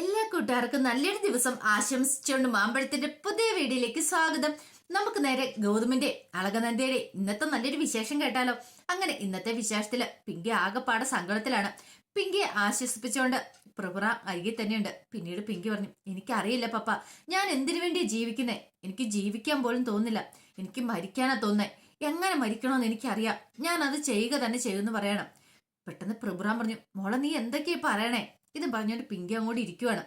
എല്ലാ കൂട്ടുകാർക്കും നല്ലൊരു ദിവസം ആശംസിച്ചുകൊണ്ട് മാമ്പഴത്തിന്റെ പുതിയ വീഡിയോയിലേക്ക് സ്വാഗതം. നമുക്ക് നേരെ ഗൗതമിന്റെ അളകനന്ദയുടെ ഇന്നത്തെ നല്ലൊരു വിശേഷം കേട്ടാലോ? അങ്ങനെ ഇന്നത്തെ വിശേഷത്തിൽ പിങ്കി ആകെപ്പാടെ സങ്കടത്തിലാണ്. പിങ്കിയെ ആശ്വസിപ്പിച്ചുകൊണ്ട് പ്രഭുറ അരികിൽ തന്നെയുണ്ട്. പിന്നീട് പിങ്കി പറഞ്ഞു എനിക്കറിയില്ല പപ്പ ഞാൻ എന്തിനു വേണ്ടി ജീവിക്കുന്നേ? എനിക്ക് ജീവിക്കാൻ പോലും തോന്നില്ല എനിക്ക് മരിക്കാനാ തോന്നേ എങ്ങനെ മരിക്കണമെന്ന് എനിക്കറിയാം. ഞാൻ അത് ചെയ്യുക തന്നെ ചെയ്യുമെന്ന് പറയണം. പെട്ടെന്ന് പ്രഭുറാൻ പറഞ്ഞു മോളെ നീ എന്തൊക്കെയാ പറയണേ? ഇത് പറഞ്ഞുകൊണ്ട് പിങ്കി അങ്ങോട്ട് ഇരിക്കുവാണ്.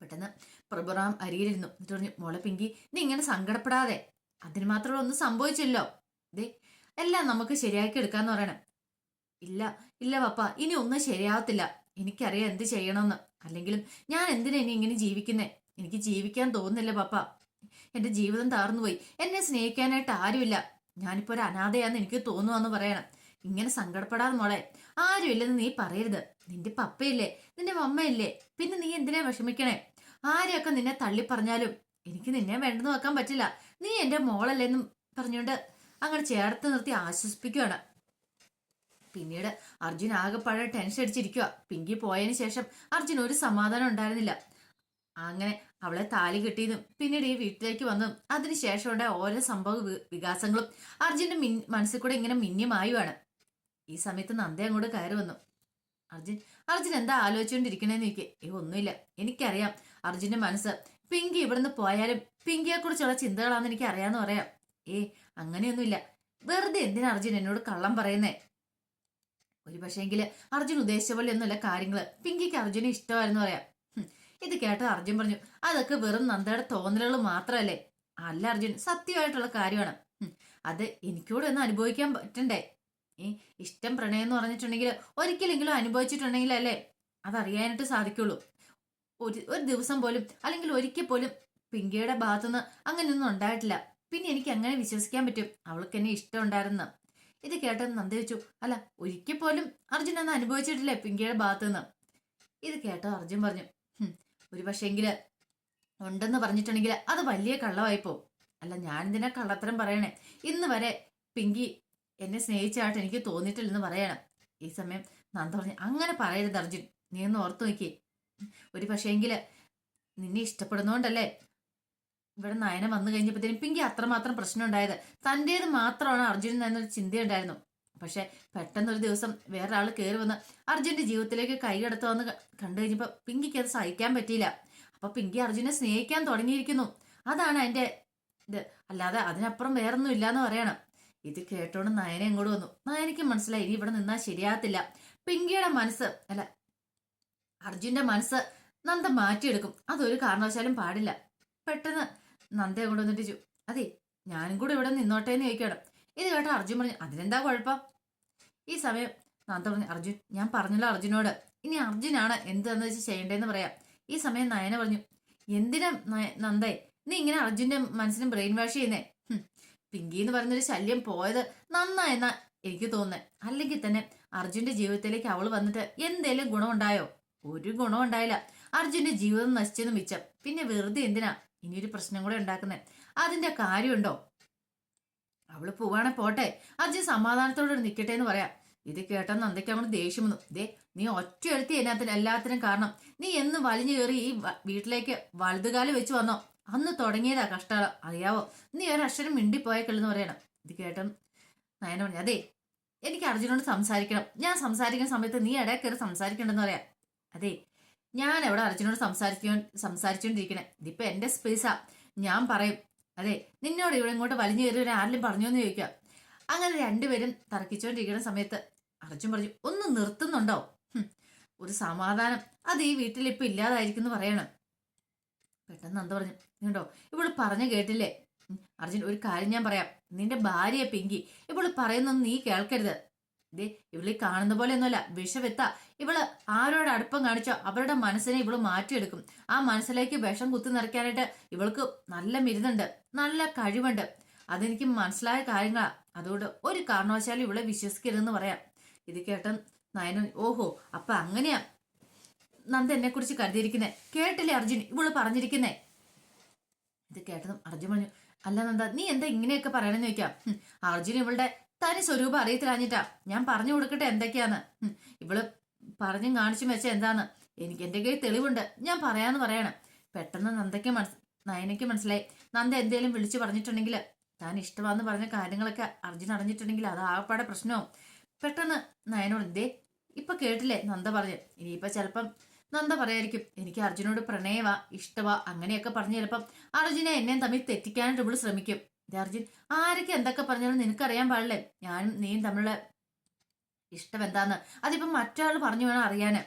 പെട്ടെന്ന് പ്രഭുറാം അരിയിലിരുന്നു എന്നിട്ട് പറഞ്ഞു മോളെ പിങ്കി നീ ഇങ്ങനെ സങ്കടപ്പെടാതെ. അതിന് മാത്രമേ ഒന്നും സംഭവിച്ചില്ലോ ദേ എല്ലാം നമുക്ക് ശരിയാക്കി എടുക്കാന്ന് പറയണം. ഇല്ല ഇല്ല പപ്പ ഇനി ഒന്നും ശരിയാവത്തില്ല. എനിക്കറിയാം എന്ത് ചെയ്യണമെന്ന്. അല്ലെങ്കിലും ഞാൻ എന്തിനാ ഇനി ഇങ്ങനെ ജീവിക്കുന്നേ? എനിക്ക് ജീവിക്കാൻ തോന്നുന്നില്ല പപ്പ. എന്റെ ജീവിതം താർന്നുപോയി എന്നെ സ്നേഹിക്കാനായിട്ട് ആരുമില്ല. ഞാനിപ്പോ ഒരു അനാഥയാന്ന് എനിക്ക് തോന്നുവാന്ന് പറയണം. ഇങ്ങനെ സങ്കടപ്പെടാതെ മോളെ. ആരും ഇല്ലെന്ന് നീ പറയരുത്. നിന്റെ പപ്പയില്ലേ? നിന്റെ മമ്മയില്ലേ? പിന്നെ നീ എന്തിനാ വിഷമിക്കണേ? ആരെയൊക്കെ നിന്നെ തള്ളി പറഞ്ഞാലും എനിക്ക് നിന്നെ വേണ്ടെന്ന് വെക്കാൻ പറ്റില്ല. നീ എന്റെ മോളല്ലേന്നും പറഞ്ഞുകൊണ്ട് അങ്ങനെ ചേർത്ത് നിർത്തി ആശ്വസിപ്പിക്കുകയാണ് പിന്നീട് അർജുൻ ആകെപ്പാടെ ടെൻഷൻ അടിച്ചിരിക്കുക പിങ്കി പോയതിന് ശേഷം അർജുൻ ഒരു സമാധാനം ഉണ്ടായിരുന്നില്ല. അങ്ങനെ അവളെ താലി കിട്ടിയതും പിന്നീട് ഈ വീട്ടിലേക്ക് വന്നതും അതിനുശേഷം ഉണ്ടായ ഓരോ സംഭവ വികാസങ്ങളും. അർജുന്റെ മനസ്സിൽ കൂടെ ഇങ്ങനെ മിന്യമായുമാണ് ഈ സമയത്ത് നന്ദ അങ്ങോട്ട് കയറി വന്നു. അർജുൻ അർജുൻ എന്താ ആലോചിച്ചുകൊണ്ടിരിക്കണേന്ന് എനിക്ക് ഏ ഒന്നുമില്ല. എനിക്കറിയാം അർജുന്റെ മനസ്സ്. പിങ്കി ഇവിടുന്ന് പോയാലും പിങ്കിയെ കുറിച്ചുള്ള ചിന്തകളാണെന്ന് എനിക്ക് അറിയാന്ന് പറയാം. ഏ അങ്ങനെയൊന്നുമില്ല. വെറുതെ എന്തിനാ അർജുൻ എന്നോട് കള്ളം പറയുന്നേ? ഒരു പക്ഷേങ്കിൽ അർജുൻ ഉദ്ദേശിച്ച പോലെ ഒന്നുമല്ല കാര്യങ്ങൾ. പിങ്കിക്ക് അർജുനെ ഇഷ്ടമായിരുന്നു പറയാം. ഇത് കേട്ട് അർജുൻ പറഞ്ഞു അതൊക്കെ വെറും നന്ദയുടെ തോന്നലുകൾ മാത്രമല്ലേ? അല്ല അർജുൻ സത്യമായിട്ടുള്ള കാര്യമാണ്. അത് എനിക്കൂടെ ഒന്ന് അനുഭവിക്കാൻ പറ്റണ്ടേ? ഏ ഇഷ്ടം പ്രണയം എന്ന് പറഞ്ഞിട്ടുണ്ടെങ്കിൽ ഒരിക്കലെങ്കിലും അനുഭവിച്ചിട്ടുണ്ടെങ്കിൽ അല്ലേ അതറിയാനായിട്ട് സാധിക്കുള്ളൂ. ഒരു ഒരു ദിവസം പോലും അല്ലെങ്കിൽ ഒരിക്കൽ പോലും പിങ്കിയുടെ ഭാഗത്തുനിന്ന് അങ്ങനെയൊന്നും ഉണ്ടായിട്ടില്ല. പിന്നെ എനിക്ക് അങ്ങനെ വിശ്വസിക്കാൻ പറ്റും. അവൾക്ക് എന്നെ ഇഷ്ടം ഉണ്ടായിരുന്നു ഇത് കേട്ടെന്ന് നന്ദ വെച്ചു. അല്ല ഒരിക്കൽ പോലും അർജുൻ അന്ന് അനുഭവിച്ചിട്ടില്ലേ പിങ്കിയുടെ ഭാഗത്തുനിന്ന്? ഇത് കേട്ട അർജുൻ പറഞ്ഞു "ഹും, ഒരു പക്ഷേങ്കിൽ ഉണ്ടെന്ന് പറഞ്ഞിട്ടുണ്ടെങ്കിൽ അത് വലിയ കള്ളമായിപ്പോ അല്ല ഞാൻ എന്തിനാ കള്ളത്തരം പറയണേ. ഇന്ന് വരെ പിങ്കി എന്നെ സ്നേഹിച്ചായിട്ട് എനിക്ക് തോന്നിയിട്ടില്ലെന്ന് പറയണം. ഈ സമയം നന്ദ പറഞ്ഞു അങ്ങനെ പറയരുത് അർജുൻ. നീ ഒന്ന് ഓർത്തു നോക്കി ഒരു പക്ഷേങ്കിൽ നിന്നെ ഇഷ്ടപ്പെടുന്നോണ്ടല്ലേ? ഇവിടെ നയനം വന്നു കഴിഞ്ഞപ്പോഴത്തേനും പിങ്കി അത്രമാത്രം പ്രശ്നം ഉണ്ടായത് തന്റേത് മാത്രമാണ് അർജുനൻ എന്നൊരു ചിന്തയുണ്ടായിരുന്നു. പക്ഷെ പെട്ടെന്നൊരു ദിവസം വേറെ കയറി വന്ന് അർജുന്റെ ജീവിതത്തിലേക്ക് കൈ കടത്തുവന്ന് ക- കണ്ടു കഴിഞ്ഞപ്പോൾ പിങ്കിക്ക് അത് സഹിക്കാൻ പറ്റിയില്ല. അപ്പൊ പിങ്കി അർജുനെ സ്നേഹിക്കാൻ തുടങ്ങിയിരിക്കുന്നു. അതാണ് അതിന്റെ ഇത്. അല്ലാതെ അതിനപ്പുറം വേറൊന്നും ഇല്ലാന്ന് പറയണം. ഇത് കേട്ടോണ്ട് നയന ഇങ്ങോട്ട് വന്നു. നയനയ്ക്ക് മനസ്സിലായി ഇനി ഇവിടെ നിന്നാൽ ശരിയാകത്തില്ല. പിങ്കിയുടെ മനസ്സ് അല്ല അർജുന്റെ മനസ്സ് നന്ദ മാറ്റിയെടുക്കും. അതൊരു കാരണവശാലും പാടില്ല. പെട്ടെന്ന് നന്ദ അങ്ങോട്ട് വന്നിട്ട് ചു അതെ ഞാനും കൂടെ ഇവിടെ നിന്നോട്ടെ എന്ന് ചോദിക്കണം ഇത് കേട്ട അർജുൻ പറഞ്ഞു അതിനെന്താ കുഴപ്പം? ഈ സമയം നന്ദ പറഞ്ഞു അർജുൻ ഞാൻ പറഞ്ഞല്ലോ അർജുനോട്. ഇനി അർജുനാണ് എന്താന്ന് വെച്ച് ചെയ്യേണ്ടതെന്ന് പറയാം. ഈ സമയം നയന പറഞ്ഞു എന്തിനാ നന്ദേ നീ ഇങ്ങനെ അർജുന്റെ മനസ്സിനും ബ്രെയിൻ വാഷ് ചെയ്യുന്നേ? പിങ്കി എന്ന് പറയുന്നൊരു ശല്യം പോയത് നന്നായെന്നാ എനിക്ക് തോന്നുന്നത് അല്ലെങ്കിൽ തന്നെ അർജുന്റെ ജീവിതത്തിലേക്ക് അവൾ വന്നിട്ട് എന്തേലും ഗുണമുണ്ടായോ? ഒരു ഗുണം ഉണ്ടായില്ല. അർജുന്റെ ജീവിതം നശിച്ചെന്ന് മിച്ചം. പിന്നെ വെറുതെ എന്തിനാ ഇനിയൊരു പ്രശ്നം കൂടെ ഉണ്ടാക്കുന്നത് അതിന്റെ കാര്യമുണ്ടോ? അവൾ പോവാണെ പോട്ടെ. അർജുൻ സമാധാനത്തോടെ നിൽക്കട്ടെ എന്ന് പറയാം. ഇത് കേട്ട നന്ദയ്ക്ക് അവന് ദേഷ്യം വന്നു. ദേ നീ ഒറ്റ എടുത്തി എല്ലാത്തിനും എല്ലാത്തിനും കാരണം. നീ എന്ന് വലിഞ്ഞു കയറി ഈ വീട്ടിലേക്ക് വലുതുകാൽ വെച്ച് വന്നോ? അന്ന് തുടങ്ങിയതാ കഷ്ടം അറിയാവോ? നീ ഒരക്ഷരം മിണ്ടിപ്പോയേക്കല്ലെന്ന് പറയണം. ഇത് കേട്ട നയന പറഞ്ഞു അതെ എനിക്ക് അർജുനോട് സംസാരിക്കണം. ഞാൻ സംസാരിക്കുന്ന സമയത്ത് നീ ഇടയിൽ കയറി സംസാരിക്കണ്ടെന്ന് പറയാം. അതെ ഞാൻ എവിടെ അർജുനോട് സംസാരിക്കാൻ സംസാരിച്ചുകൊണ്ടിരിക്കണേ ഇതിപ്പോ എന്റെ സ്പേസാ ഞാൻ പറയും അതെ നിന്നോട് ഇവിടെ ഇങ്ങോട്ട് വലിഞ്ഞു കയറി ആരെങ്കിലും പറഞ്ഞു എന്ന് ചോദിക്കാം. അങ്ങനെ രണ്ടുപേരും തർക്കിച്ചുകൊണ്ടിരിക്കുന്ന സമയത്ത് അർജുൻ പറഞ്ഞു ഒന്ന് നിർത്തുന്നുണ്ടോ? ഒരു സമാധാനം. അത് ഈ വീട്ടിൽ ഇപ്പൊ ഇല്ലാതായിരിക്കും എന്ന് പറയണം. പെട്ടെന്ന് എന്താ പറഞ്ഞു നീണ്ടോ ഇവൾ പറഞ്ഞു കേട്ടില്ലേ? അർജുൻ ഒരു കാര്യം ഞാൻ പറയാം. നിന്റെ ഭാര്യ പിങ്കി. ഇവൾ പറയുന്നൊന്നും നീ കേൾക്കരുത്. ദേ ഇവളീ കാണുന്ന പോലെ ഒന്നുമല്ല വിഷവെത്ത. ഇവൾ ആരോട് അടുപ്പം കാണിച്ചോ? അവരുടെ മനസ്സിനെ ഇവൾ മാറ്റിയെടുക്കും. ആ മനസ്സിലേക്ക് വിഷം കുത്തി നിറയ്ക്കാനായിട്ട് ഇവൾക്ക് നല്ല മരുന്നുണ്ട് നല്ല കഴിവുണ്ട്. അതെനിക്ക് മനസ്സിലായ കാര്യങ്ങളാ. അതുകൊണ്ട് ഒരു കാരണവശാലും ഇവളെ വിശ്വസിക്കരുതെന്ന് പറയാം. ഇത് കേട്ട നയനൻ ഓഹോ അപ്പൊ അങ്ങനെയാ. നന്ദ എന്നെ കുറിച്ച് കരുതിയിരിക്കുന്നേ. കേട്ടില്ലേ അർജുൻ? ഇവൾ പറഞ്ഞിരിക്കുന്നേ. ഇത് കേട്ടതും അർജുൻ പറഞ്ഞു അല്ല നന്ദ നീ എന്താ ഇങ്ങനെയൊക്കെ പറയണെന്ന് ചോദിക്കാം. അർജുൻ ഇവളുടെ തനി സ്വരൂപം അറിയത്തില്ലാഞ്ഞിട്ടാ ഞാൻ പറഞ്ഞു കൊടുക്കട്ടെ എന്തൊക്കെയാന്ന്. ഇവൾ പറഞ്ഞും കാണിച്ചും വെച്ച എന്താന്ന്. എനിക്ക് എന്റെ കയ്യിൽ തെളിവുണ്ട്. ഞാൻ പറയാന്ന് പറയണം. പെട്ടെന്ന് നന്ദയ്ക്ക് മനസ് നയനയ്ക്ക് മനസ്സിലായി. നന്ദ എന്തേലും വിളിച്ചു പറഞ്ഞിട്ടുണ്ടെങ്കിൽ താൻ ഇഷ്ടമാന്ന് പറഞ്ഞ കാര്യങ്ങളൊക്കെ അർജുൻ അറിഞ്ഞിട്ടുണ്ടെങ്കിൽ അത് ആകപ്പാടെ പ്രശ്നവും. പെട്ടെന്ന് നയനോട് എന്തേ ഇപ്പൊ കേട്ടില്ലേ? നന്ദ പറഞ്ഞു. ഇനിയിപ്പൊ ചിലപ്പം നന്ദ പറയായിരിക്കും എനിക്ക് അർജുനോട് പ്രണയവ ഇഷ്ടവാ അങ്ങനെയൊക്കെ പറഞ്ഞ് ചിലപ്പം അർജുനെ എന്നെയും തമ്മിൽ തെറ്റിക്കാനായിട്ട് ഇവൾ ശ്രമിക്കും. അർജുൻ ആരൊക്കെ എന്തൊക്കെ പറഞ്ഞാലും നിനക്കറിയാൻ പാടില്ലേ? ഞാനും നീയും തമ്മിലുള്ള ഇഷ്ടം എന്താന്ന്? അതിപ്പം മറ്റൊരാൾ പറഞ്ഞു വേണം അറിയാന്.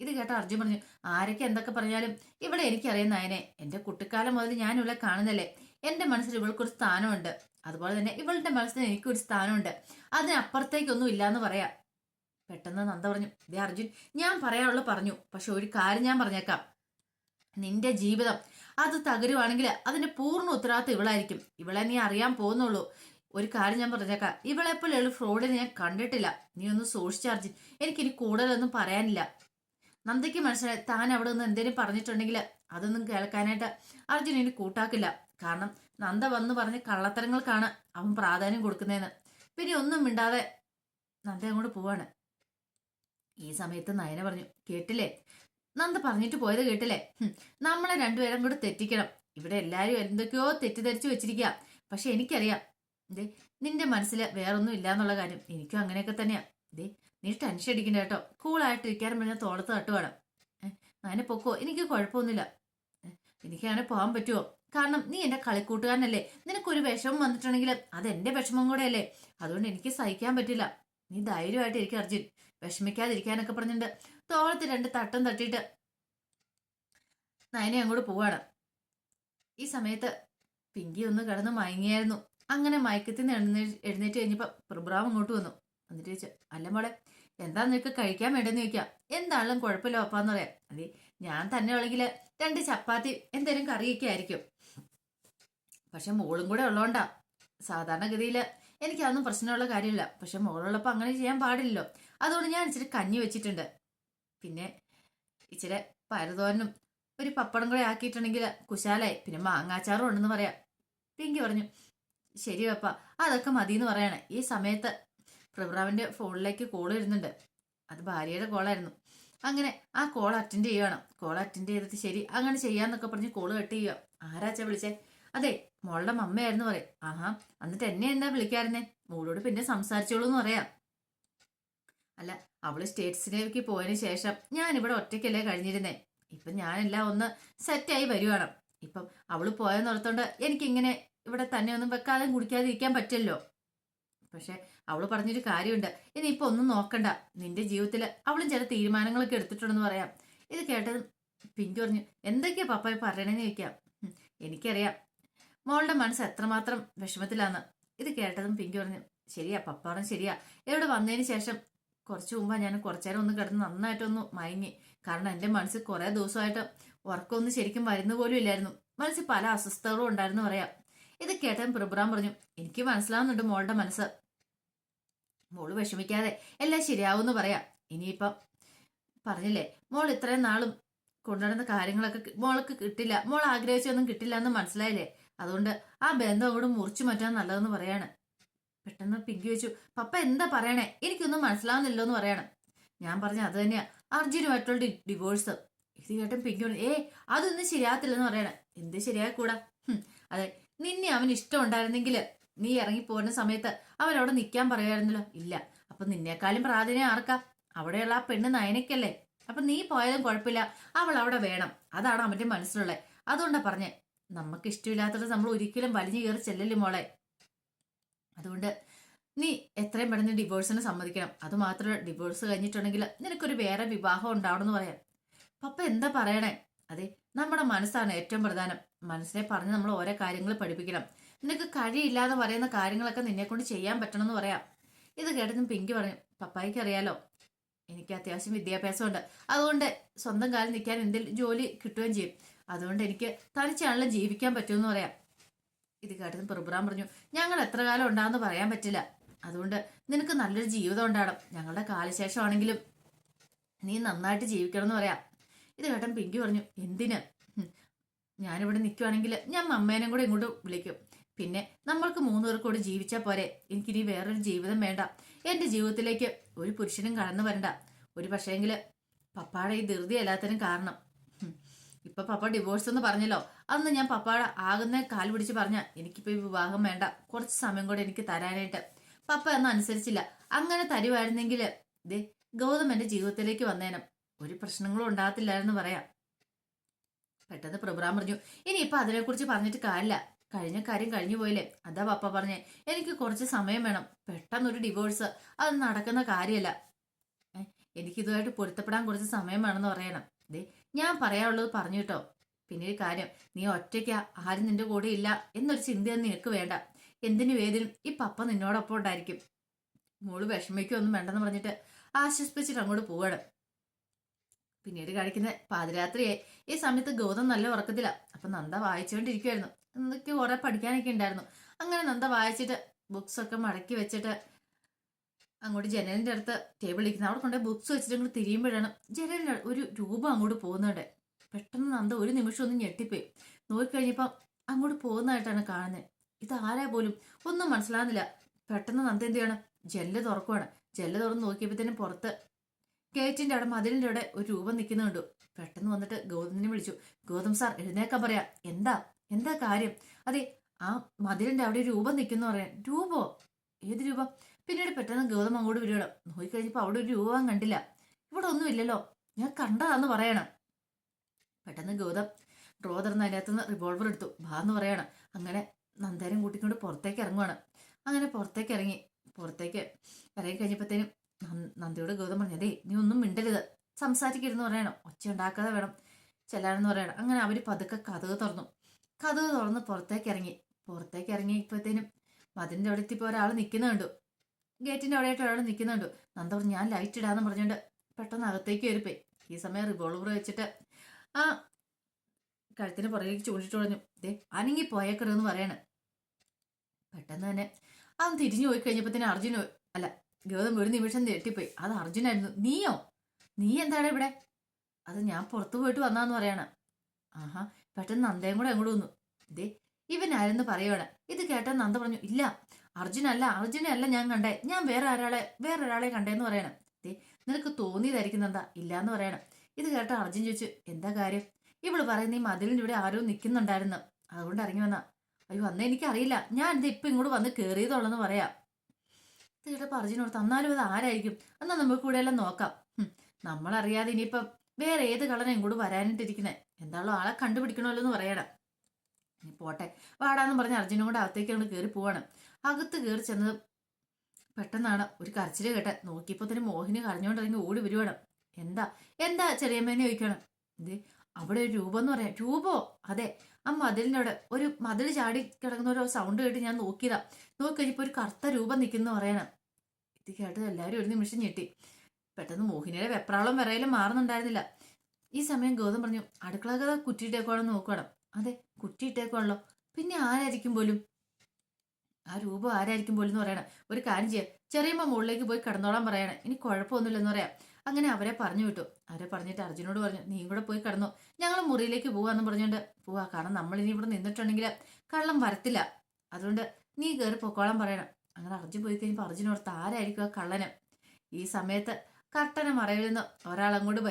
ഇത് കേട്ട അർജുൻ പറഞ്ഞു ആരൊക്കെ എന്തൊക്കെ പറഞ്ഞാലും ഇവിടെ എനിക്കറിയാം അതിനെ എന്റെ കുട്ടിക്കാലം മുതൽ ഞാൻ ഇവളെ കാണുന്നല്ലേ എന്റെ മനസ്സിൽ ഇവൾക്കൊരു സ്ഥാനമുണ്ട്. അതുപോലെ തന്നെ ഇവളുടെ മനസ്സിൽ എനിക്കൊരു സ്ഥാനമുണ്ട്. അതിനപ്പുറത്തേക്കൊന്നും ഇല്ലാന്ന് പറയാം. പെട്ടെന്ന് നന്ദ പറഞ്ഞു ദേ അർജുൻ ഞാൻ പറയാനുള്ള പറഞ്ഞു പക്ഷെ ഒരു കാര്യം ഞാൻ പറഞ്ഞേക്കാം. നിന്റെ ജീവിതം അത് തകരുവാണെങ്കിൽ അതിന്റെ പൂർണ ഉത്തരവാദിത്വം ഇവളായിരിക്കും. ഇവളെ നീ അറിയാൻ പോകുന്നുള്ളൂ. ഒരു കാര്യം ഞാൻ പറഞ്ഞേക്കാം. ഇവളെപ്പോലെ ഒരു ഫ്രോഡിനെ ഞാൻ കണ്ടിട്ടില്ല. നീ ഒന്ന് സൂക്ഷിച്ച അർജുൻ എനിക്കിനി കൂടുതലൊന്നും പറയാനില്ല. നന്ദയ്ക്ക് മനസ്സിലായി താൻ അവിടെ നിന്ന് എന്തെങ്കിലും പറഞ്ഞിട്ടുണ്ടെങ്കിൽ അതൊന്നും കേൾക്കാനായിട്ട് അർജുൻ ഇനി കൂട്ടാക്കില്ല. കാരണം നന്ദ വന്ന് പറഞ്ഞ കള്ളത്തരങ്ങൾക്കാണ് അവൻ പ്രാധാന്യം കൊടുക്കുന്നതെന്ന്. പിന്നെ ഒന്നും മിണ്ടാതെ നന്ദ അങ്ങോട്ട് പോവാണ്. ഈ സമയത്ത് നയന പറഞ്ഞു കേട്ടില്ലേ? നന്ദ പറഞ്ഞിട്ട് പോയത് കേട്ടില്ലേ? നമ്മളെ രണ്ടുപേരും കൂടെ തെറ്റിക്കണം. ഇവിടെ എല്ലാരും എന്തൊക്കെയോ തെറ്റിദ്ധരിച്ചു വെച്ചിരിക്കുക പക്ഷെ എനിക്കറിയാം. ദേ നിന്റെ മനസ്സിൽ വേറൊന്നും ഇല്ലാന്നുള്ള കാര്യം എനിക്കും അങ്ങനെയൊക്കെ തന്നെയാ. ദേ നീ ടെൻഷൻ അടിക്കണ്ട കേട്ടോ. കൂളായിട്ട് ഇരിക്കാൻ പറഞ്ഞാൽ തോളത്ത് തട്ടുവാണ് നയന പൊക്കോ? എനിക്ക് കുഴപ്പമൊന്നുമില്ല. എനിക്കങ്ങനെ പോകാൻ പറ്റുമോ കാരണം നീ എന്റെ കളിക്കൂട്ടുകാരനല്ലേ. നിനക്കൊരു വിഷമം വന്നിട്ടുണ്ടെങ്കിൽ അത് എന്റെ വിഷമം കൂടെ അല്ലേ അതുകൊണ്ട് എനിക്ക് സഹിക്കാൻ പറ്റില്ല. നീ ധൈര്യമായിട്ട് എനിക്ക് അർജുൻ. വിഷമിക്കാതിരിക്കാനൊക്കെ പറഞ്ഞിട്ടുണ്ട്. തോളത്ത് രണ്ട് തട്ടം തട്ടിയിട്ട് നയനെ അങ്ങോട്ട് പോവാണ്. ഈ സമയത്ത് പിങ്കി ഒന്ന് കിടന്ന് മയങ്ങിയായിരുന്നു. അങ്ങനെ മയക്കത്തിൽ നിന്ന് എഴുന്നേ എഴുന്നേറ്റ് കഴിഞ്ഞപ്പോൾ പ്രഭുറാവ് അങ്ങോട്ട് വന്നു. എന്നിട്ട് ചോദിച്ചു അല്ല മോളെ എന്താ നിനക്ക് കഴിക്കാൻ വേണ്ടെന്ന് ചോദിക്കാം? എന്താണെങ്കിലും കുഴപ്പമില്ല അപ്പാന്ന് പറയാം. അതെ ഞാൻ തന്നെ ഉള്ളെങ്കിൽ രണ്ട് ചപ്പാത്തി എന്തേലും കറിയൊക്കെ ആയിരിക്കും. പക്ഷെ മോളും കൂടെ ഉള്ളോണ്ടാ. സാധാരണഗതിയിൽ എനിക്കതൊന്നും പ്രശ്നമുള്ള കാര്യമില്ല. പക്ഷെ മോളുള്ളപ്പോൾ അങ്ങനെ ചെയ്യാൻ പാടില്ലല്ലോ. അതുകൊണ്ട് ഞാൻ ഇച്ചിരി കഞ്ഞി വെച്ചിട്ടുണ്ട്. പിന്നെ ഇച്ചിരി പരതോരനും ഒരു പപ്പടം കൂടെ ആക്കിയിട്ടുണ്ടെങ്കിൽ കുശാലായി. പിന്നെ മാങ്ങാച്ചാറും ഉണ്ടെന്ന് പറയാം. പിങ്കി പറഞ്ഞു ശരി പപ്പ അതൊക്കെ മതി എന്ന് പറയാണ്. ഈ സമയത്ത് പ്രഭുറാവിന്റെ ഫോണിലേക്ക് കോൾ വരുന്നുണ്ട്. അത് ഭാര്യയുടെ കോളായിരുന്നു. അങ്ങനെ ആ കോൾ അറ്റൻഡ് ചെയ്യണം കോൾ അറ്റൻഡ് ചെയ്തിട്ട് ശരി അങ്ങനെ ചെയ്യാന്നൊക്കെ പറഞ്ഞ് കോൾ കട്ട് ചെയ്യുക ആരാച്ച വിളിച്ചേ? അതെ മോളുടെ മമ്മയായിരുന്നു പറയും. ആഹാ എന്നിട്ട് എന്നെ എന്താ വിളിക്കാറുന്നേ? മോളോട് പിന്നെ സംസാരിച്ചോളൂ എന്ന് പറയാം. അല്ല അവൾ സ്റ്റേറ്റ്സിലേക്ക് പോയതിന് ശേഷം ഞാൻ ഇവിടെ ഒറ്റയ്ക്കല്ലേ കഴിഞ്ഞിരുന്നേ. ഇപ്പൊ ഞാനെല്ലാം ഒന്ന് സെറ്റായി വരുവാണ്. ഇപ്പം അവൾ പോയെന്ന് ഓർത്തോണ്ട് എനിക്കിങ്ങനെ ഇവിടെ തന്നെ ഒന്നും വെക്കാതെ കുടിക്കാതിരിക്കാൻ പറ്റില്ലല്ലോ. പക്ഷെ അവൾ പറഞ്ഞൊരു കാര്യമുണ്ട്. ഇനി ഇപ്പൊ ഒന്നും നോക്കണ്ട. നിന്റെ ജീവിതത്തിൽ അവളും ചില തീരുമാനങ്ങളൊക്കെ എടുത്തിട്ടുണ്ടെന്ന് പറയാം. ഇത് കേട്ടത് പിങ്കി പറഞ്ഞു എന്തൊക്കെയാ പപ്പായ പറയണേന്ന് ചോദിക്കാം. "ഉം, എനിക്കറിയാം. മോളുടെ മനസ്സ് എത്രമാത്രം വിഷമത്തിലാന്ന്. ഇത് കേട്ടതും പിങ്കി പറഞ്ഞു ശരിയാ പപ്പ പറഞ്ഞു ശരിയാ. ഇവിടെ വന്നതിന് ശേഷം കുറച്ചു മുമ്പ് ഞാൻ കുറച്ചു നേരം ഒന്ന് കിടന്ന് നന്നായിട്ടൊന്ന് മയങ്ങി. കാരണം എന്റെ മനസ്സിൽ കുറേ ദിവസമായിട്ട് ഉറക്കമൊന്നും ശരിക്കും വരുന്ന പോലും ഇല്ലായിരുന്നു. മനസ്സിൽ പല അസ്വസ്ഥതകളും ഉണ്ടായിരുന്നു പറയാം. ഇത് കേട്ടൻ പ്രഭുറാം പറഞ്ഞു എനിക്ക് മനസ്സിലാവുന്നുണ്ട് മോളുടെ മനസ്സ്. മോൾ വിഷമിക്കാതെ എല്ലാം ശരിയാവുമെന്ന് പറയാം. ഇനിയിപ്പം പറഞ്ഞില്ലേ മോൾ ഇത്രയും നാളും കൊണ്ടുനടന്ന കാര്യങ്ങളൊക്കെ മോൾക്ക് കിട്ടില്ല. മോൾ ആഗ്രഹിച്ചൊന്നും കിട്ടില്ല എന്ന് മനസ്സിലായില്ലേ? അതുകൊണ്ട് ആ ബന്ധം അവിടെ മുറിച്ചു മാറ്റാൻ നല്ലതെന്ന് പറയാണ്. പെട്ടെന്ന് പിങ്കി വെച്ചു. പപ്പ എന്താ പറയണേ? എനിക്കൊന്നും മനസ്സിലാവുന്നില്ലോ എന്ന് പറയണം. ഞാൻ പറഞ്ഞ അത് തന്നെയാ. അർജുനുമായിട്ടുള്ള ഡിവോഴ്സ് ഇത് കേട്ടും പിങ്കി പറഞ്ഞു ഏ അതൊന്നും ശരിയാകത്തില്ലെന്ന് പറയണേ. എന്ത് ശരിയാക്കൂടാ? അതെ. നിന്നെ അവന് ഇഷ്ടം ഉണ്ടായിരുന്നെങ്കിൽ നീ ഇറങ്ങി പോരുന്ന സമയത്ത് അവൻ അവിടെ നിൽക്കാൻ പറയുമായിരുന്നല്ലോ. ഇല്ല. അപ്പൊ നിന്നേക്കാളും പ്രാധാന്യം ആർക്കാ? അവിടെയുള്ള ആ പെണ്ണ് നയനയ്ക്കല്ലേ. അപ്പൊ നീ പോയാലും കുഴപ്പമില്ല. അവൾ അവിടെ വേണം. അതാണ് അവന്റെ മനസ്സിലുള്ളത് അതുകൊണ്ടാ പറഞ്ഞേ നമുക്ക് ഇഷ്ടമില്ലാത്തത് നമ്മൾ ഒരിക്കലും വലിഞ്ഞു കയറി ചെല്ലല്ലേ മോളെ. അതുകൊണ്ട് നീ എത്രയും പെട്ടെന്ന് ഡിവോഴ്സിന് സമ്മതിക്കണം. അത് ഡിവോഴ്സ് കഴിഞ്ഞിട്ടുണ്ടെങ്കിൽ നിനക്കൊരു വേറെ വിവാഹം ഉണ്ടാവണമെന്ന് പറയാം. പപ്പ എന്താ പറയണേ? അതെ നമ്മുടെ മനസ്സാണ് ഏറ്റവും പ്രധാനം. മനസ്സിനെ പറഞ്ഞ് നമ്മൾ ഓരോ കാര്യങ്ങൾ പഠിപ്പിക്കണം. നിനക്ക് കഴിയില്ല എന്ന് പറയുന്ന കാര്യങ്ങളൊക്കെ നിന്നെ കൊണ്ട് ചെയ്യാൻ പറ്റണം എന്ന് പറയാം. ഇത് കേട്ടതും പിങ്കി പറഞ്ഞു പപ്പായിക്ക് അറിയാലോ എനിക്ക് അത്യാവശ്യം വിദ്യാഭ്യാസമുണ്ട്. അതുകൊണ്ട് സ്വന്തം കാലിൽ നിൽക്കാൻ എന്തെങ്കിലും ജോലി കിട്ടുകയും ചെയ്യും. അതുകൊണ്ട് എനിക്ക് തനിച്ചാണല്ലോ ജീവിക്കാൻ പറ്റുമെന്ന് പറയാം. ഇത് കേട്ടതും പ്രഭുറാം പറഞ്ഞു ഞങ്ങൾ എത്ര കാലം ഉണ്ടാകുമെന്ന് പറയാൻ പറ്റില്ല. അതുകൊണ്ട് നിനക്ക് നല്ലൊരു ജീവിതം ഉണ്ടാകണം. ഞങ്ങളുടെ കാലശേഷമാണെങ്കിലും നീ നന്നായിട്ട് ജീവിക്കണം എന്ന് പറയാം. ഇത് കേട്ടൻ പിങ്കി പറഞ്ഞു എന്തിന്? ഞാനിവിടെ നിൽക്കുവാണെങ്കിൽ ഞാൻ മമ്മേനെ കൂടെ ഇങ്ങോട്ട് വിളിക്കും. പിന്നെ നമ്മൾക്ക് മൂന്ന് പേർ കൂടെ ജീവിച്ചാൽ പോരെ. എനിക്കിനി വേറൊരു ജീവിതം വേണ്ട. എന്റെ ജീവിതത്തിലേക്ക് ഒരു പുരുഷനും കടന്നു വരണ്ട. ഒരു പക്ഷേങ്കിൽ പപ്പാടെ ഈ ധൃതി എല്ലാത്തിനും കാരണം. ഇപ്പൊ പപ്പ ഡിവോഴ്സ് എന്ന് പറഞ്ഞല്ലോ. അന്ന് ഞാൻ പപ്പാടെ ആകുന്ന കാൽ പിടിച്ച് പറഞ്ഞ എനിക്കിപ്പോ ഈ വിവാഹം വേണ്ട. കുറച്ച് സമയം കൂടെ എനിക്ക് തരാനായിട്ട്. പപ്പ ഒന്നും അനുസരിച്ചില്ല. അങ്ങനെ തരുമായിരുന്നെങ്കിൽ ദേ ഗൗതം എന്റെ ജീവിതത്തിലേക്ക് വന്നേനം. ഒരു പ്രശ്നങ്ങളും ഉണ്ടാകത്തില്ലായിരുന്നു പറയാം. പെട്ടെന്ന് പ്രഭുറാം പറഞ്ഞു ഇനി ഇനിയിപ്പൊ അതിനെക്കുറിച്ച് പറഞ്ഞിട്ട് കാര്യമില്ല. കഴിഞ്ഞ കാര്യം കഴിഞ്ഞു പോയില്ലേ? അതാ പപ്പ പറഞ്ഞേ. എനിക്ക് കുറച്ച് സമയം വേണം. പെട്ടെന്നൊരു ഡിവോഴ്സ് അത് നടക്കുന്ന കാര്യമല്ല. എനിക്കിതുമായിട്ട് പൊരുത്തപ്പെടാൻ കുറച്ച് സമയം വേണമെന്ന് പറയണം. ദേ ഞാൻ പറയാനുള്ളത് പറഞ്ഞു കേട്ടോ. പിന്നെ ഒരു കാര്യം നീ ഒറ്റയ്ക്ക് ആരും നിന്റെ കൂടെ ഇല്ല എന്നൊരു ചിന്തയൊന്നും നിനക്ക് വേണ്ട. എന്തിനു വേദനും ഈ പപ്പ നിന്നോടൊപ്പം ഉണ്ടായിരിക്കും. മോൾ വിഷമിക്കൊന്നും വേണ്ടെന്ന് പറഞ്ഞിട്ട് ആശ്വസിപ്പിച്ചിട്ട് അങ്ങോട്ട് പോവാണ്. പിന്നീട് കഴിക്കുന്ന പാതിരാത്രിയായി. ഈ സമയത്ത് ഗൗതം നല്ല ഉറക്കത്തില്ല അപ്പൊ നന്ദ വായിച്ചുകൊണ്ടിരിക്കുവായിരുന്നു. എന്തൊക്കെ കുറെ പഠിക്കാനൊക്കെ ഉണ്ടായിരുന്നു. അങ്ങനെ നന്ദ വായിച്ചിട്ട് ബുക്സ് ഒക്കെ മടക്കി വെച്ചിട്ട് അങ്ങോട്ട് ജനലിന്റെ അടുത്ത് ടേബിൾ ഇരിക്കുന്നത് അവിടെ കൊണ്ടുപോയി ബുക്സ് വെച്ചിട്ട് അങ്ങോട്ട് തിരിയുമ്പോഴാണ് ജനലിന്റെ ഒരു രൂപം അങ്ങോട്ട് പോകുന്നുണ്ട്. പെട്ടെന്ന് നന്ദ ഒരു നിമിഷം ഒന്ന് ഞെട്ടിപ്പോയി. നോക്കിക്കഴിഞ്ഞപ്പം അങ്ങോട്ട് പോകുന്നതായിട്ടാണ് കാണുന്നത് ഇത് ആരാ പോലും? ഒന്നും മനസ്സിലാകുന്നില്ല പെട്ടെന്ന് നന്ദ എന്ത് ചെയ്യണം? ജനൽ തുറക്കുവാണ്. ജനൽ തുറന്ന് നോക്കിയപ്പോഴത്തേനും പുറത്ത് ഗേറ്റിന്റെ അവിടെ മതിലിന്റെ അവിടെ ഒരു രൂപം നിൽക്കുന്നുണ്ട് പെട്ടെന്ന് വന്നിട്ട് ഗൗതമിനെ വിളിച്ചു. ഗൗതം സാർ എഴുന്നേക്കാൻ പറയാ. എന്താ? എന്താ കാര്യം? അതെ ആ മതിലിന്റെ അവിടെ രൂപം നിൽക്കുന്നു പറയാൻ. രൂപോ ഏത് രൂപം? പിന്നീട് പെട്ടെന്ന് ഗൗതം അങ്ങോട്ട് വരികയാണ് നോക്കിക്കഴിഞ്ഞപ്പോൾ അവിടെ ഒരു രൂപം കണ്ടില്ല. ഇവിടെ ഒന്നും ഇല്ലല്ലോ. ഞാൻ കണ്ടതാന്ന് പറയണം. പെട്ടെന്ന് ഗൗതം ഡ്രോ തുറന്ന് അതിനകത്ത് നിന്ന് റിവോൾവർ എടുത്തു. ബാ എന്ന് പറയണം. അങ്ങനെ നന്ദേരം കൂട്ടിക്കൊണ്ട് പുറത്തേക്ക് ഇറങ്ങുവാണ്. അങ്ങനെ പുറത്തേക്ക് ഇറങ്ങി പുറത്തേക്ക് ഇറങ്ങി കഴിഞ്ഞപ്പോഴത്തേനും നന്ദ- നന്ദിയോട് ഗൗതം പറഞ്ഞു അതേ നീ ഒന്നും മിണ്ടരുത്. സംസാരിക്കരുതെന്ന് പറയണം. ഒച്ച ഉണ്ടാക്കാതെ വേണം ചെല്ലാനെന്ന് പറയണം. അങ്ങനെ അവർ പതുക്കെ കഥക് തുറന്നു. കഥക് തുറന്ന് പുറത്തേക്ക് ഇറങ്ങി. പുറത്തേക്ക് ഇറങ്ങിയപ്പോഴത്തേനും മതിലിന്റെ അവിടെ എത്തിപ്പോ ഒരാൾ നിൽക്കുന്ന കണ്ടു. ഗേറ്റിന്റെ അവിടെയായിട്ട് ഒരാൾ നിൽക്കുന്ന കണ്ടു. നന്ദ പറഞ്ഞു ഞാൻ ലൈറ്റ് ഇടാന്ന് പറഞ്ഞുകൊണ്ട് പെട്ടെന്ന് അകത്തേക്ക് കയറിപ്പോയി. ഈ സമയം റിവോൾവർ വെച്ചിട്ട് ആ കഴുത്തിന് പുറകിലേക്ക് ചൂണ്ടിട്ട് പറഞ്ഞു ദേ അനങ്ങി പോയേക്കരുതെന്ന് പറയണേ. പെട്ടെന്ന് തന്നെ അവൻ തിരിഞ്ഞു പോയി കഴിഞ്ഞപ്പോ അർജുന അല്ല ഗൗതം ഒരു നിമിഷം ഞെട്ടിപ്പോയി. അത് അർജുനായിരുന്നു. നീയോ? നീ എന്താണ് ഇവിടെ? അത് ഞാൻ പുറത്തു പോയിട്ട് വന്നാന്ന് പറയണ. ആഹാ പെട്ടെന്ന് നന്ദയും കൂടെ അങ്ങോട്ട് വന്നു. ദേ ഇവനാരെന്ന് പറയുവാണ് ഇത് കേട്ട നന്ദ പറഞ്ഞു ഇല്ല അർജുനല്ല അർജുനെ അല്ല ഞാൻ കണ്ടേ. ഞാൻ വേറെ ഒരാളെ വേറെ ഒരാളെ കണ്ടേന്ന് പറയണം. ദേ നിനക്ക് തോന്നിയതായിരിക്കും നന്ദ ഇല്ലാന്ന് പറയണം. ഇത് കേട്ട അർജുൻ ചോദിച്ചു എന്താ കാര്യം? ഇവൾ പറയുന്ന ഈ മതിലിന്റെ ഇവിടെ ആരോ നിൽക്കുന്നുണ്ടായിരുന്നു അതുകൊണ്ട് ഇറങ്ങി വന്ന. അയ്യോ അന്ന് എനിക്കറിയില്ല. ഞാൻ ഇത് ഇപ്പൊ ഇങ്ങോട്ട് വന്ന് കയറിയതുള്ളെന്ന് പറയാം. ഇത് കേട്ടപ്പോ അർജുനോട് തന്നാലും അത് ആരായിരിക്കും? എന്നാ നമുക്ക് കൂടെ എല്ലാം നോക്കാം. നമ്മളറിയാതെ ഇനിയിപ്പം വേറെ ഏത് കളനെ ഇങ്ങോട്ട് വരാനിട്ടിരിക്കുന്നത് എന്താണല്ലോ ആളെ കണ്ടുപിടിക്കണമല്ലോ എന്ന് പറയണം. പോട്ടെ. വാടാന്ന് പറഞ്ഞ് അർജുനും കൂടെ അകത്തേക്ക് അങ്ങോട്ട് കയറി പോവാണ്. അകത്ത് കയറി ചെന്നത് പെട്ടെന്നാണ് ഒരു കരച്ചിൽ കേട്ടെ നോക്കിയപ്പോ തന്നെ മോഹിനി കരഞ്ഞോണ്ടിറങ്ങി ഓടി വരുവാണ്. എന്താ? എന്താ ചെറിയമ്മേനെ ചോദിക്കണം ഇത് അവിടെ ഒരു രൂപം എന്ന് പറയാം. രൂപോ? അതെ. ആ മതിലിന്റെ അവിടെ ഒരു മതിൽ ചാടി കിടക്കുന്ന ഒരു സൗണ്ട് കേട്ട് ഞാൻ നോക്കിയതാ. നോക്കി കഴിഞ്ഞപ്പോ ഒരു കറുത്ത രൂപം നിൽക്കുന്നു പറയണം. ഇത് കേട്ട് എല്ലാവരും ഒരു നിമിഷം ഞെട്ടി. പെട്ടെന്ന് മോഹിനിയുടെ വെപ്രാളം വിറയിലും മാറുന്നുണ്ടായിരുന്നില്ല. ഈ സമയം ഗൗതം പറഞ്ഞു അടുക്കള കഥ കുറ്റിയിട്ടേക്കുവാണെന്ന് നോക്കണം അതെ കുറ്റിയിട്ടേക്കുവാണല്ലോ. പിന്നെ ആരായിരിക്കും പോലും? ആ രൂപം ആരായിരിക്കും പോലും എന്ന് പറയണം. ഒരു കാര്യം ചെയ്യാം. ചെറിയമ്മ മുകളിലേക്ക് പോയി കിടന്നോളാൻ പറയണം. ഇനി കുഴപ്പമൊന്നുമില്ലെന്ന് പറയാം. അങ്ങനെ അവരെ പറഞ്ഞു വിട്ടു. അവരെ പറഞ്ഞിട്ട് അർജുനോട് പറഞ്ഞു നീ കൂടെ പോയി കിടന്നു. ഞങ്ങൾ മുറിയിലേക്ക് പോവാന്ന് പറഞ്ഞുകൊണ്ട് പോവാ. കാരണം നമ്മൾ ഇനി ഇവിടെ നിന്നിട്ടുണ്ടെങ്കിൽ കള്ളം വരത്തില്ല. അതുകൊണ്ട് നീ കയറി പൊക്കോളാൻ പറയണം. അങ്ങനെ അർജുൻ പോയി കഴിഞ്ഞപ്പോൾ അർജുൻ ഓർത്ത് ആരായിരിക്കും ആ കള്ളന്? ഈ സമയത്ത് കർട്ടന മറയിൽ നിന്ന് ഒരാൾ അങ്ങോട്ട്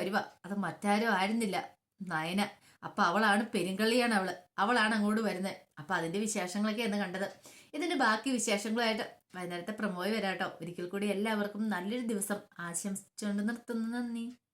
അത് മറ്റാരും ആയിരുന്നില്ല. നയന. അപ്പൊ അവളാണ് പെരുങ്കള്ളിയാണ് അവൾ. അവളാണ് അങ്ങോട്ട് വരുന്നത് അപ്പൊ അതിന്റെ വിശേഷങ്ങളൊക്കെ എന്ന് കണ്ടത്. ഇതിന്റെ ബാക്കി വിശേഷങ്ങളായിട്ട് വൈകുന്നേരത്തെ പ്രമോയ് വരാട്ടോ. ഒരിക്കൽ കൂടി എല്ലാവർക്കും നല്ലൊരു ദിവസം ആശംസിച്ചുകൊണ്ട് നിർത്തുന്നു. നന്ദി.